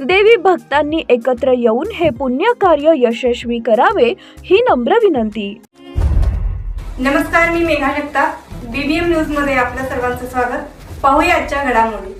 देवी भक्तांनी एकत्र येऊन हे पुण्य कार्य यशस्वी करावे ही नम्र विनंती. नमस्कार मी मेघा जगताप. बीबीएम न्यूजमध्ये आपल्या सर्वांचं स्वागत. पाहूया आजच्या घडामोडी.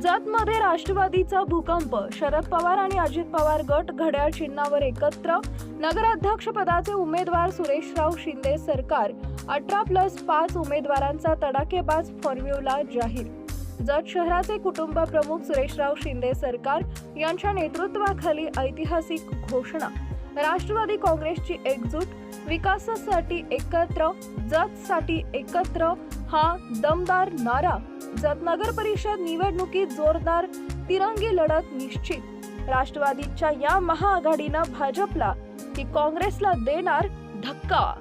जतमध्ये राष्ट्रवादीचा भूकंप. शरद पवार आणि अजित पवार गट घड्याळ चिन्हावर एकत्र. नगराध्यक्ष पदाचे उमेदवार सुरेशराव शिंदे सरकार. अठरा प्लस पाच उमेदवारांचा तडाखेबाज फॉर्म्युला जाहीर. जत शहराचे कुटुंब प्रमुख सुरेशराव शिंदे सरकार यांच्या नेतृत्वाखाली ऐतिहासिक घोषणा. राष्ट्रवादी काँग्रेसची एकजूट विकासासाठी एकत्र जतसाठी एकत्र हा दमदार नारा. जत नगर परिषद निवडणुकीत जोरदार तिरंगी लढत निश्चित. राष्ट्रवादीच्या या महाआघाडीनं भाजपला की काँग्रेसला देणार धक्का.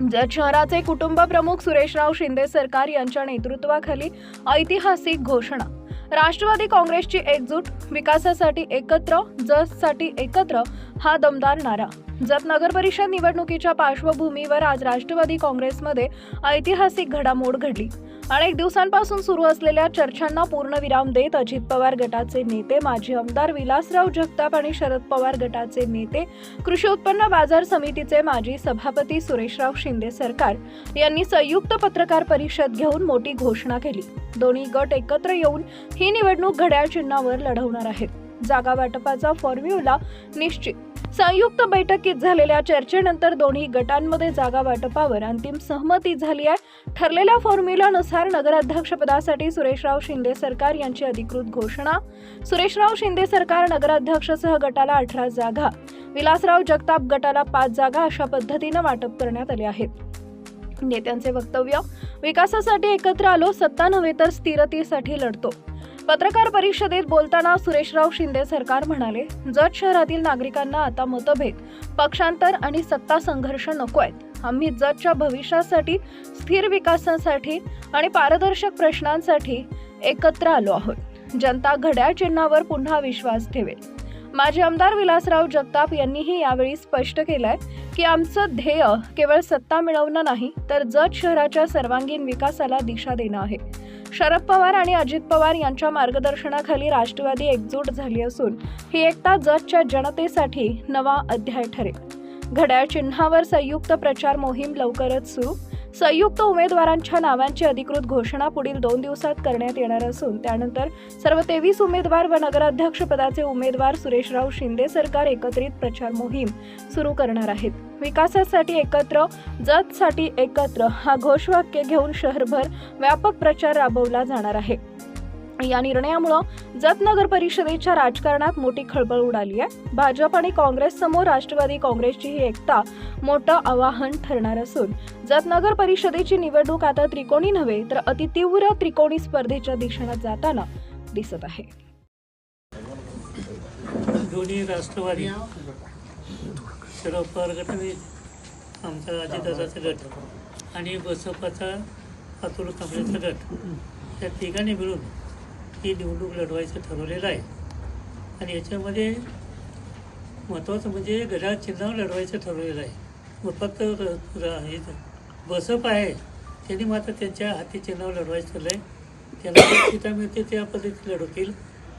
जत शहराचे कुटुंब प्रमुख सुरेशराव शिंदे सरकार यांच्या नेतृत्वाखाली ऐतिहासिक घोषणा. राष्ट्रवादी काँग्रेसची एकजूट विकासासाठी एकत्र जतसाठी एकत्र हा दमदार नारा. जत नगर परिषद निवडणुकीच्या पार्श्वभूमीवर आज राष्ट्रवादी काँग्रेसमध्ये ऐतिहासिक घडामोड घडली. अनेक दिवसांपासून सुरू असलेल्या चर्चांना पूर्णविराम देत अजित पवार गटाचे नेते माजी आमदार विलासराव जगताप आणि शरद पवार गटाचे नेते कृषी उत्पन्न बाजार समितीचे माजी सभापती सुरेशराव शिंदे सरकार यांनी संयुक्त पत्रकार परिषद घेऊन मोठी घोषणा केली. दोन्ही गट एकत्र येऊन ही निवडणूक घड्याळ चिन्हावर लढवणार आहेत. जागा वाटपाचा फॉर्म्युला निश्चित. संयुक्त बैठकीत झालेल्या चर्चेनंतर दोन्ही गटांमध्ये जागा वाटपावर अंतिम सहमती झाली आहे. ठरलेल्या फॉर्म्युलानुसार नगराध्यक्षपदासाठी सुरेशराव शिंदे सरकार यांची अधिकृत घोषणा. सुरेशराव शिंदे सरकार नगराध्यक्षसह गटाला अठरा जागा. विलासराव जगताप गटाला पाच जागा अशा पद्धतीनं वाटप करण्यात आले आहेत नेत्यांचे वक्तव्य विकासासाठी एकत्र आलो सत्ता नव्हे तर स्थिरतेसाठी लढतो. पत्रकार परिषदेत बोलताना सुरेशराव शिंदे सरकार म्हणाले जत शहरातील नागरिकांना आता मतभेद पक्षांतर आणि सत्ता संघर्ष नको आहेत आम्ही जतच्या भविष्यासाठी स्थिर विकासासाठी आणि पारदर्शक प्रश्नांसाठी एकत्र आलो आहोत. जनता घड्याळ चिन्हावर पुन्हा विश्वास ठेवेल. माजी आमदार विलासराव जगताप यांनीही यावेळी स्पष्ट केलंय की आमचं ध्येय केवळ सत्ता मिळवणं नाही तर जत शहराच्या सर्वांगीण विकासाला दिशा देणं आहे. शरद पवार आणि अजित पवार यांच्या मार्गदर्शनाखाली राष्ट्रवादी एकजूट झाली असून ही एकता जतच्या जनतेसाठी नवा अध्याय ठरेल. घड्याळ चिन्हावर संयुक्त प्रचार मोहीम लवकरच सुरू संयुक्त उमेदवारांच्या नावांची अधिकृत घोषणा पुढील दोन दिवसात करण्यात येणार असून त्यानंतर सर्व तेवीस उमेदवार व नगराध्यक्ष पदाचे उमेदवार सुरेशराव शिंदे सरकार एकत्रित प्रचार मोहीम सुरू करणार आहेत. विकासासाठी एकत्र जतसाठी एकत्र हा घोषवाक्य घेऊन शहरभर व्यापक प्रचार राबवला जाणार आहे. या निर्णयामुळं जत नगर परिषदेच्या राजकारणात मोठी खळबळ उडाली आहे. भाजप आणि काँग्रेस समोर राष्ट्रवादी काँग्रेसची ही एकता मोठं आवाहन ठरणार असून जत नगर परिषदेची निवडणूक आता त्रिकोणी नव्हे तर अतितीव्र त्रिकोणी स्पर्धेच्या दिशेनं जाताना दिसत आहे. दोन्ही राष्ट्रवादी आमचा अजितदादाचा गट आणि बसपाचा अतुल कांबळेचा गट या तिघांनी मिळून ही निवडणूक लढवायचं ठरवलेलं आहे. आणि याच्यामध्ये महत्त्वाचं म्हणजे घड्याळ चिन्हावर लढवायचं ठरवलेलं आहे. मग फक्त हे बसप आहे. त्यांनी मात्र त्यांच्या हाती चिन्हावर लढवायचं ठरलं आहे त्यांना जे सीटा मिळतील त्या पद्धतीने लढवतील.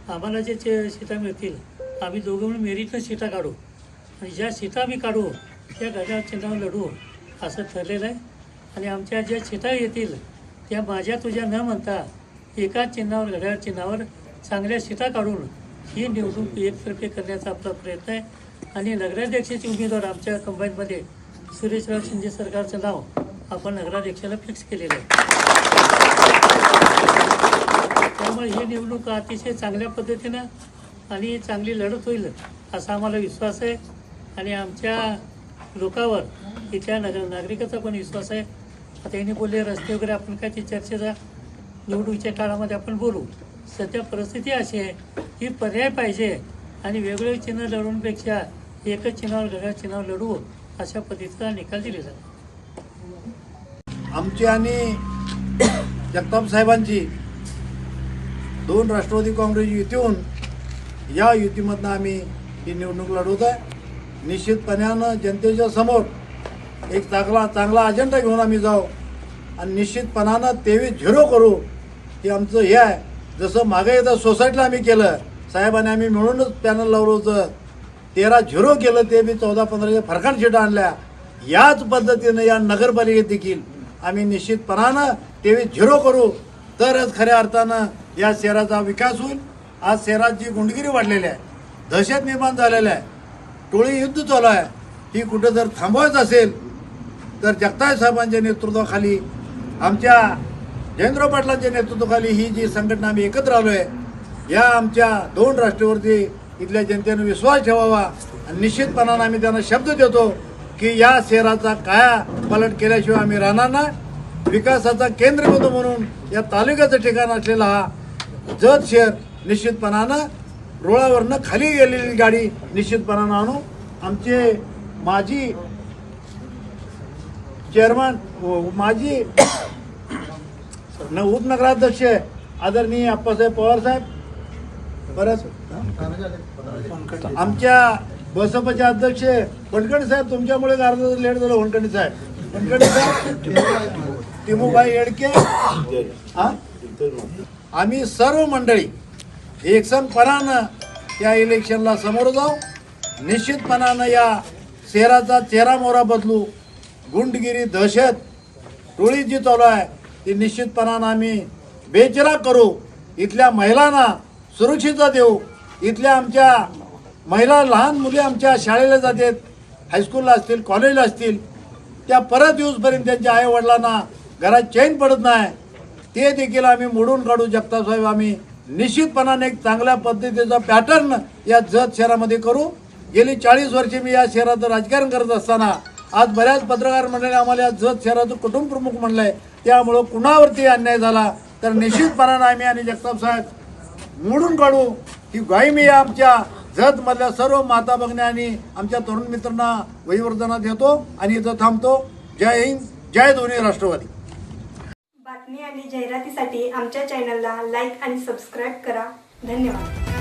आम्हाला जे सीटा मिळतील आम्ही दोघं मिळून मेरिटनं सीटा काढू. आणि ज्या सीटा आम्ही काढू त्या घड्याळ चिन्हावर लढू असं ठरलेलं आहे. आणि आमच्या ज्या सीटा येतील त्या माझ्या तुझ्या न म्हणता एका चिन्हावर घड्याळ चिन्हावर चांगल्या शिता काढून ही निवडणूक एकतर्फे करण्याचा आपला प्रयत्न आहे. आणि नगराध्यक्षाचे उमेदवार आमच्या कंबाईनमध्ये सुरेशराव शिंदे सरकारचं नाव आपण नगराध्यक्षाला फिक्स केलेलं आहे. त्यामुळे ही निवडणूक अतिशय चांगल्या पद्धतीनं आणि चांगली लढत होईल असा आम्हाला विश्वास आहे. आणि आमच्या लोकावर इथल्या नगर नागरिकाचा पण विश्वास आहे. आता यांनी बोलले रस्ते वगैरे आपण काय ती चर्चेचा निवडणुकीच्या काळामध्ये आपण बोलू. सध्या परिस्थिती अशी आहे की पर्याय पाहिजे आणि वेगवेगळे चिन्ह लढवण्यापेक्षा एकच चिन्हावर घड्याळ चिन्हावर लढवू अशा पद्धतीचा निकाल दिले आमची आणि जगताप साहेबांची दोन राष्ट्रवादी काँग्रेस युतीहून या युतीमधनं आम्ही ही निवडणूक लढवत आहे निश्चितपणानं जनतेच्या समोर एक चांगला चांगला अजेंडा घेऊन आम्ही जाऊ. आणि निश्चितपणानं तेवीस झिरो करू हे आमचं हे आहे. जसं मागे एकदा सोसायटीला आम्ही केलं साहेबांनी आम्ही मिळूनच पॅनल लावलं होतं. तेरा झिरो केलं ते मी चौदा पंधराच्या फरकान शिटा आणल्या. याच पद्धतीनं या नगरपालिकेत देखील आम्ही निश्चितपणानं तेवीस झिरो करू. तरच खऱ्या अर्थानं या शहराचा विकास होईल. आज शहरात जी गुंडगिरी वाढलेली आहे. दहशत निर्माण झालेलं आहे. टोळी युद्ध चालू आहे. ही कुठं जर थांबवायचं असेल तर जगताय साहेबांच्या नेतृत्वाखाली आमच्या जयेंद्र पाटलांच्या नेतृत्वाखाली ही जी संघटना आम्ही एकत्र आलो आहे या आमच्या दोन राष्ट्रीवरती इथल्या जनतेनं विश्वास ठेवावा आणि निश्चितपणानं आम्ही त्यांना शब्द देतो की या शहराचा काया पालट केल्याशिवाय आम्ही राहणार नाही. विकासाचा केंद्रबिंदू म्हणून या तालुक्याचं ठिकाण असलेला हा जत शहर निश्चितपणानं रुळावरनं खाली गेलेली गाडी निश्चितपणानं आणू. आमचे माजी चेअरमन माजी न उपनगराध्यक्ष आदरणीय अप्पासाहेब पवार साहेब परत आमच्या बसपचे अध्यक्ष वनकणी साहेब तुमच्यामुळे अर्धा लेट झालं होणकणी साहेब. वनकणी साहेब तिमुबाई येडके आम्ही सर्व मंडळी एकसमपणानं या इलेक्शनला समोर जाऊ. निश्चितपणानं या शहराचा चेहरा मोहरा बदलू. गुंडगिरी दहशत टोळी जी चालू आहे. ती निश्चितपणानं आम्ही बेचरा करू. इथल्या महिलांना सुरक्षितता देऊ. इथल्या आमच्या महिला लहान मुली आमच्या शाळेला जातात हायस्कूलला असतील कॉलेजला असतील. त्या परत येऊसपर्यंत त्यांच्या आईवडिलांना घरात चैन पडत नाही. ते देखील आम्ही मोडून काढू. शकता साहेब आम्ही निश्चितपणाने एक चांगल्या पद्धतीचा पॅटर्न या जत शहरामध्ये करू. गेली चाळीस वर्षे मी या शहराचं राजकारण करत असताना आज बऱ्याच पत्रकार मंडळी आम्हाला या जत शहराचं कुटुंब प्रमुख आहे त्यामुळं कुणावरती अन्याय झाला तर निश्चितपणानं आम्ही आणि जगताप साहेब मोडून काढू. ही ग्वाही मी आमच्या जतमधल्या सर्व माता भगिनी आणि आमच्या तरुण मित्रांना वहीवर्धना देतो आणि इथं थांबतो. जय हिंद जय दोन्ही राष्ट्रवादी. बातमी आणि जाहिरातीसाठी आमच्या चॅनलला लाईक आणि सबस्क्राईब करा. धन्यवाद.